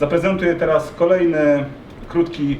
Zaprezentuję teraz kolejny krótki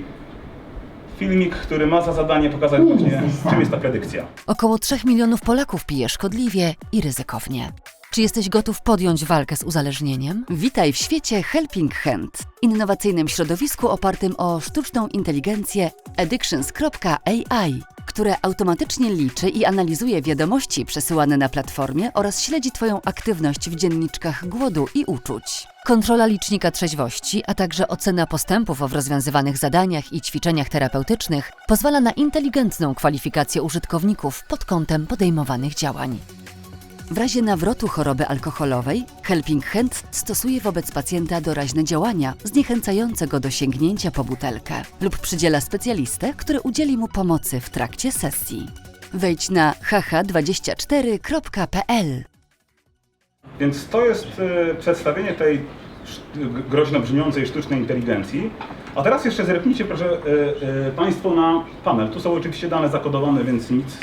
filmik, który ma za zadanie pokazać Nie właśnie, czym jest ta predykcja. Około 3 milionów Polaków pije szkodliwie i ryzykownie. Czy jesteś gotów podjąć walkę z uzależnieniem? Witaj w świecie Helping Hand, innowacyjnym środowisku opartym o sztuczną inteligencję addictions.ai, które automatycznie liczy i analizuje wiadomości przesyłane na platformie oraz śledzi Twoją aktywność w dzienniczkach głodu i uczuć. Kontrola licznika trzeźwości, a także ocena postępów w rozwiązywanych zadaniach i ćwiczeniach terapeutycznych pozwala na inteligentną kwalifikację użytkowników pod kątem podejmowanych działań. W razie nawrotu choroby alkoholowej, Helping Hand stosuje wobec pacjenta doraźne działania zniechęcające go do sięgnięcia po butelkę lub przydziela specjalistę, który udzieli mu pomocy w trakcie sesji. Wejdź na hh24.pl. Więc to jest e, przedstawienie tej groźno brzmiącej sztucznej inteligencji. A teraz jeszcze zerknijcie proszę e, Państwo na panel. Tu są oczywiście dane zakodowane, więc nic,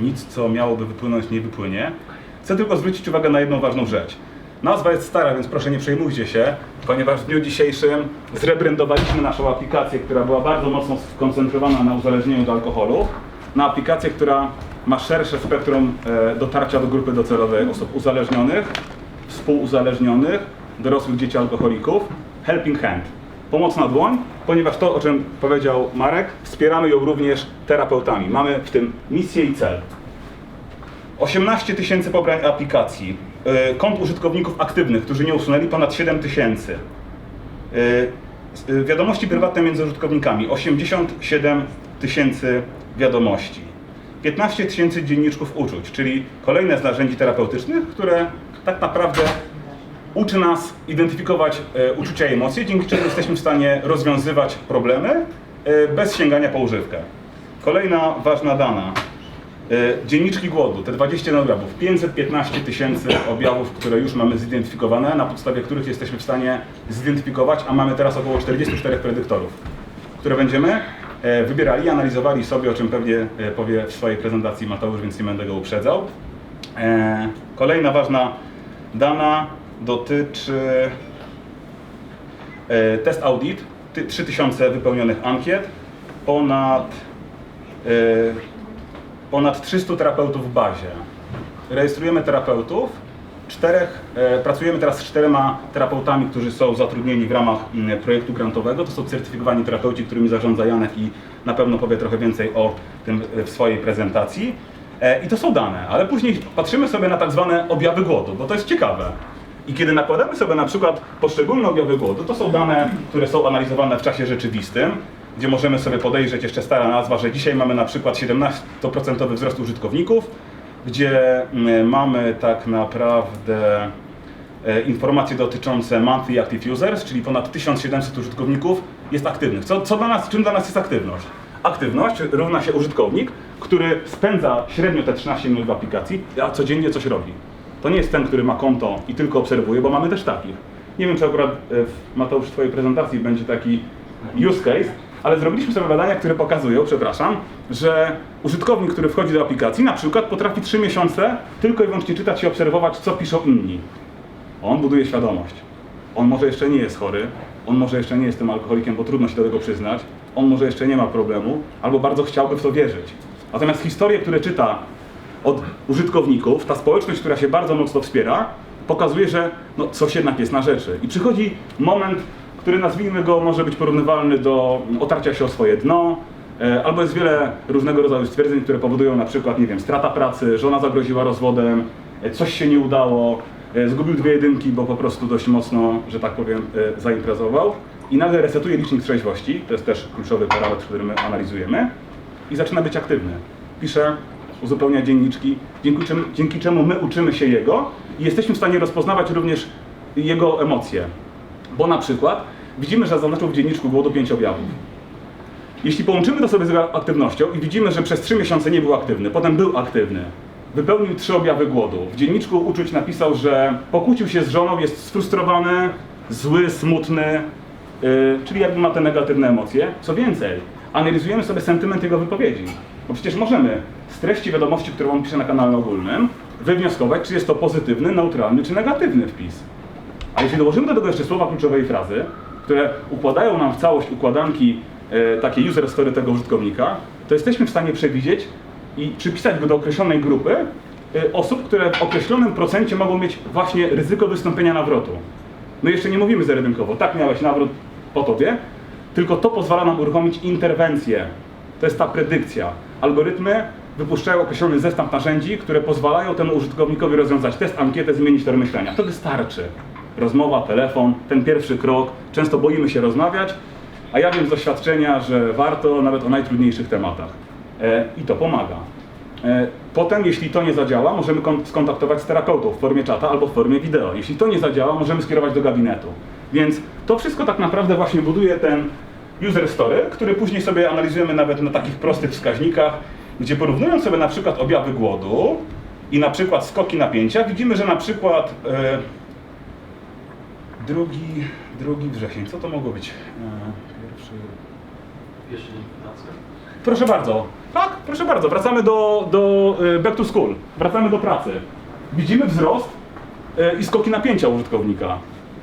nic co miałoby wypłynąć nie wypłynie. Chcę tylko zwrócić uwagę na jedną ważną rzecz. Nazwa jest stara, więc proszę nie przejmujcie się, ponieważ w dniu dzisiejszym zrebrandowaliśmy naszą aplikację, która była bardzo mocno skoncentrowana na uzależnieniu do alkoholu, na aplikację, która ma szersze spektrum e, dotarcia do grupy docelowej osób uzależnionych, współuzależnionych, dorosłych dzieci alkoholików, Helping Hand. Pomocna dłoń, ponieważ to, o czym powiedział Marek, wspieramy ją również terapeutami. Mamy w tym misję i cel. 18 tysięcy pobrań aplikacji, y, kont użytkowników aktywnych, którzy nie usunęli ponad 7 tysięcy. Y, y, Wiadomości prywatne między użytkownikami 87 tysięcy wiadomości. 15 tysięcy dzienniczków uczuć, czyli kolejne z narzędzi terapeutycznych, które tak naprawdę uczy nas identyfikować uczucia i emocje, dzięki czemu jesteśmy w stanie rozwiązywać problemy bez sięgania po używkę. Kolejna ważna dana. E, Dzienniczki głodu, te 20 objawów, 515 tysięcy objawów, które już mamy zidentyfikowane, na podstawie których jesteśmy w stanie zidentyfikować, a mamy teraz około 44 predyktorów, które będziemy e, wybierali, analizowali sobie, o czym pewnie e, powie w swojej prezentacji Mateusz, więc nie będę go uprzedzał. Kolejna ważna dana dotyczy test audit, ty- 3000 wypełnionych ankiet, ponad ponad 300 terapeutów w bazie. Rejestrujemy terapeutów, czterech, e, pracujemy teraz z czterema terapeutami, którzy są zatrudnieni w ramach projektu grantowego. To są certyfikowani terapeuci, którymi zarządza Janek i na pewno powie trochę więcej o tym e, w swojej prezentacji. E, I to są dane, ale później patrzymy sobie na tak zwane objawy głodu, bo to jest ciekawe. I kiedy nakładamy sobie na przykład poszczególne objawy głodu, to są dane, które są analizowane w czasie rzeczywistym, gdzie możemy sobie podejrzeć, jeszcze stara nazwa, że dzisiaj mamy na przykład 17% wzrost użytkowników, gdzie mm, mamy tak naprawdę e, informacje dotyczące monthly active users, czyli ponad 1700 użytkowników jest aktywnych. Co, co dla nas, czym dla nas jest aktywność? Aktywność równa się użytkownik, który spędza średnio te 13 minut w aplikacji, a codziennie coś robi. To nie jest ten, który ma konto i tylko obserwuje, bo mamy też takich. Nie wiem, czy akurat e, w Mateusz w Twojej prezentacji będzie taki use case, ale zrobiliśmy sobie badania, które pokazują, przepraszam, że użytkownik, który wchodzi do aplikacji, na przykład potrafi 3 miesiące tylko i wyłącznie czytać i obserwować, co piszą inni. On buduje świadomość. On może jeszcze nie jest chory, on może jeszcze nie jest tym alkoholikiem, bo trudno się do tego przyznać, on może jeszcze nie ma problemu, albo bardzo chciałby w to wierzyć. Natomiast historie, które czyta od użytkowników, ta społeczność, która się bardzo mocno wspiera, pokazuje, że no, coś jednak jest na rzeczy. I przychodzi moment, który nazwijmy go, może być porównywalny do otarcia się o swoje dno, e, albo jest wiele różnego rodzaju stwierdzeń, które powodują na przykład, nie wiem, strata pracy, żona zagroziła rozwodem, e, coś się nie udało, e, zgubił dwie jedynki, bo po prostu dość mocno, że tak powiem, zaimprezował i nagle resetuje licznik trzeźwości, to jest też kluczowy parametr, który my analizujemy i zaczyna być aktywny. Pisze, uzupełnia dzienniczki, dzięki czemu, dzięki czemu my uczymy się jego i jesteśmy w stanie rozpoznawać również jego emocje. Bo na przykład widzimy, że zaznaczył w dzienniczku głodu pięć objawów. Jeśli połączymy to sobie z aktywnością i widzimy, że przez trzy miesiące nie był aktywny, potem był aktywny, wypełnił trzy objawy głodu. W dzienniczku uczuć napisał, że pokłócił się z żoną, jest sfrustrowany, zły, smutny, yy, czyli jakby ma te negatywne emocje. Co więcej, analizujemy sobie sentyment jego wypowiedzi. Bo przecież możemy z treści wiadomości, którą on pisze na kanale ogólnym, wywnioskować, czy jest to pozytywny, neutralny czy negatywny wpis. A jeśli dołożymy do tego jeszcze słowa kluczowej frazy, które układają nam w całość układanki e, takie user story tego użytkownika, to jesteśmy w stanie przewidzieć i przypisać go do określonej grupy e, osób, które w określonym procencie mogą mieć właśnie ryzyko wystąpienia nawrotu. No jeszcze nie mówimy zero-jedynkowo, tak miałeś nawrót po tobie, tylko to pozwala nam uruchomić interwencję. To jest ta predykcja. Algorytmy wypuszczają określony zestaw narzędzi, które pozwalają temu użytkownikowi rozwiązać test, ankietę, zmienić tor myślenia. To wystarczy. Rozmowa, telefon, ten pierwszy krok. Często boimy się rozmawiać, a ja wiem z doświadczenia, że warto nawet o najtrudniejszych tematach. E, I to pomaga. E, Potem, jeśli to nie zadziała, możemy kon- skontaktować z terapeutą w formie czata albo w formie wideo. Jeśli to nie zadziała, możemy skierować do gabinetu. Więc to wszystko tak naprawdę właśnie buduje ten user story, który później sobie analizujemy nawet na takich prostych wskaźnikach, gdzie porównując sobie na przykład objawy głodu i na przykład skoki napięcia, widzimy, że na przykład e, drugi, drugi wrzesień, co to mogło być? E, pierwszy, likwidację? Proszę bardzo. Tak, proszę bardzo. Wracamy do, do y, back to school. Wracamy do pracy. Widzimy wzrost y, i skoki napięcia użytkownika.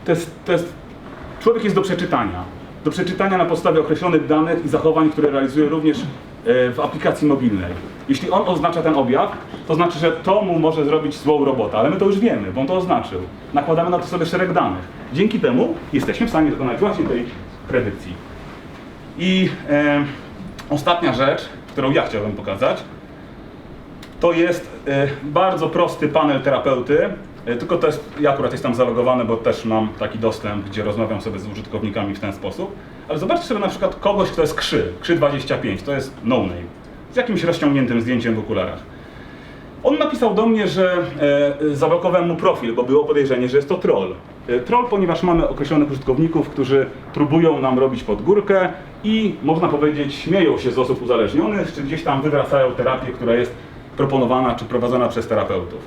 To jest, to jest, człowiek jest do przeczytania. Do przeczytania na podstawie określonych danych i zachowań, które realizuje również w aplikacji mobilnej. Jeśli on oznacza ten objaw, to znaczy, że to mu może zrobić złą robotę, ale my to już wiemy, bo on to oznaczył. Nakładamy na to sobie szereg danych. Dzięki temu jesteśmy w stanie dokonać właśnie tej predykcji. I e, ostatnia rzecz, którą ja chciałbym pokazać, to jest e, bardzo prosty panel terapeuty. E, tylko to jest, ja akurat jestem zalogowany, bo też mam taki dostęp, gdzie rozmawiam sobie z użytkownikami w ten sposób. Ale zobaczcie sobie na przykład kogoś, kto jest krzy, krzy25, to jest no name, z jakimś rozciągniętym zdjęciem w okularach. On napisał do mnie, że e, zablokowałem mu profil, bo było podejrzenie, że jest to troll. E, troll, ponieważ mamy określonych użytkowników, którzy próbują nam robić pod górkę i można powiedzieć śmieją się z osób uzależnionych, czy gdzieś tam wywracają terapię, która jest proponowana czy prowadzona przez terapeutów.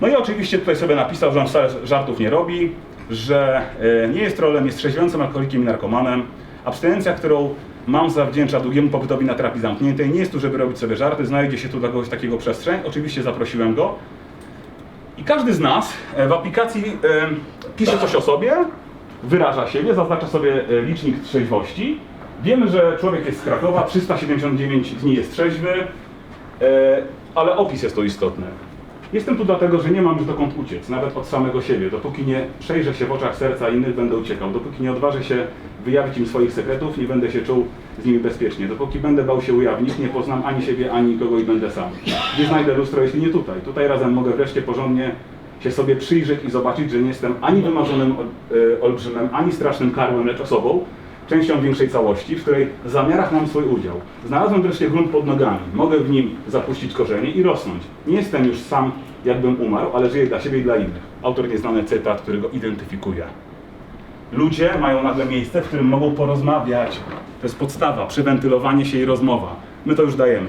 No i oczywiście tutaj sobie napisał, że on wcale żartów nie robi, że e, nie jest trollem, jest trzeźwiącym alkoholikiem i narkomanem. Abstynencja, którą mam zawdzięcza długiemu pobytowi na terapii zamkniętej. Nie jest tu, żeby robić sobie żarty, znajdzie się tu dla kogoś takiego przestrzeń. Oczywiście zaprosiłem go. I każdy z nas e, w aplikacji e, pisze coś o sobie, wyraża siebie, zaznacza sobie e, licznik trzeźwości. Wiemy, że człowiek jest z Krakowa, 379 dni jest trzeźwy, ale opis jest tu istotny. Jestem tu dlatego, że nie mam już dokąd uciec, nawet od samego siebie. Dopóki nie przejrzę się w oczach serca innych, będę uciekał. Dopóki nie odważę się wyjawić im swoich sekretów, nie będę się czuł z nimi bezpiecznie. Dopóki będę bał się ujawnić, nie poznam ani siebie, ani nikogo i będę sam. Gdzie znajdę lustro, jeśli nie tutaj? Tutaj razem mogę wreszcie porządnie się sobie przyjrzeć i zobaczyć, że nie jestem ani wymarzonym e, olbrzymem, ani strasznym karłem, lecz osobą, częścią większej całości, w której w zamiarach mam swój udział. Znalazłem wreszcie grunt pod nogami. Mogę w nim zapuścić korzenie i rosnąć. Nie jestem już sam, jakbym umarł, ale żyję dla siebie i dla innych. Autor nieznany cytat, który go identyfikuje. Ludzie mają nagle miejsce, w którym mogą porozmawiać. To jest podstawa, przewentylowanie się i rozmowa. My to już dajemy.